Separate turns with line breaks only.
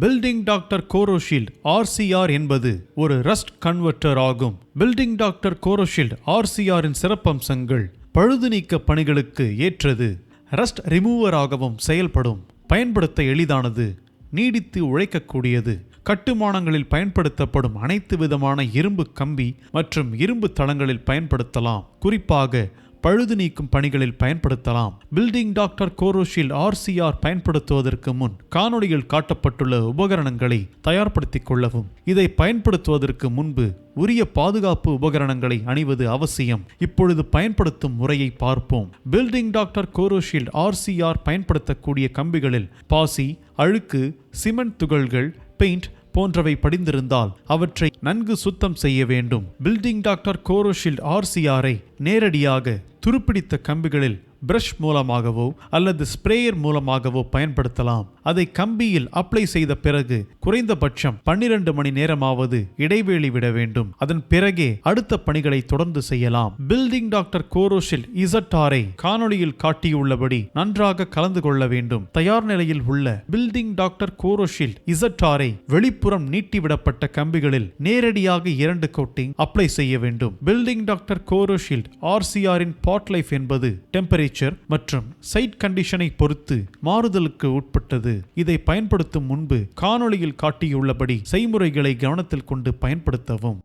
Building doctor Coroshield RCR என்பது ஒரு rust converter ஆகும். பில்டிங் டாக்டர் கோரோஷீல்ட் ஆர்சிஆரின் சிறப்பம்சங்கள் பழுது நீக்க பணிகளுக்கு ஏற்றது. ரஸ்ட் ரிமூவராகவும் செயல்படும். பயன்படுத்த எளிதானது. நீடித்து உழைக்கக்கூடியது. கட்டுமானங்களில் பயன்படுத்தப்படும் அனைத்து விதமான இரும்பு கம்பி மற்றும் இரும்பு தளங்களில் பயன்படுத்தலாம். குறிப்பாக பழுது நீக்கும் பணிகளில் பயன்படுத்தலாம். பில்டிங் டாக்டர் கோரோஷில் ஆர்சிஆர் பயன்படுத்துவதற்கு முன் காணொளியில் காட்டப்பட்டுள்ள உபகரணங்களை தயார்படுத்திக் கொள்ளவும். இதை பயன்படுத்துவதற்கு முன்பு உரிய பாதுகாப்பு உபகரணங்களை அணிவது அவசியம். இப்பொழுது பயன்படுத்தும் முறையை பார்ப்போம். பில்டிங் டாக்டர் கோரோஷீல்ட் ஆர்சிஆர் பயன்படுத்தக்கூடிய கம்பிகளில் பாசி அழுக்கு சிமெண்ட் துகள்கள் பெயிண்ட் போன்றவை படிந்திருந்தால் அவற்றை நன்கு சுத்தம் செய்ய வேண்டும். பில்டிங் டாக்டர் கோரோஷீல்ட் ஆர்சிஆரை நேரடியாக துருப்பிடித்த கம்பிகளில் பிரஷ் மூலமாகவோ அல்லது ஸ்ப்ரேயர் மூலமாகவோ பயன்படுத்தலாம். அதை கம்பியில் அப்ளை செய்த பிறகு குறைந்தபட்சம் பன்னிரண்டு மணி நேரமாவது இடைவேளை விட வேண்டும். அதன் பிறகே அடுத்த பணிகளை தொடர்ந்து செய்யலாம். பில்டிங் டாக்டர் கோரோஷில் இசட்டாரை காணொளியில் காட்டியுள்ளபடி நன்றாக கலந்து கொள்ள வேண்டும். தயார் நிலையில் உள்ள பில்டிங் டாக்டர் கோரோஷில் இசட்டாரை வெளிப்புறம் நீட்டிவிடப்பட்ட கம்பிகளில் நேரடியாக இரண்டு கோட்டிங் அப்ளை செய்ய வேண்டும். பில்டிங் டாக்டர் கோரோஷீல்ட் ஆர்சிஆரின் பாட் லைஃப் என்பது டெம்பரேச்சர் மற்றும் சைட் கண்டிஷனை பொறுத்து மாறுதலுக்கு உட்பட்டது. இதை பயன்படுத்தும் முன்பு காணொளியில் காட்டியுள்ளபடி செய்முறைகளை கவனத்தில் கொண்டு பயன்படுத்தவும்.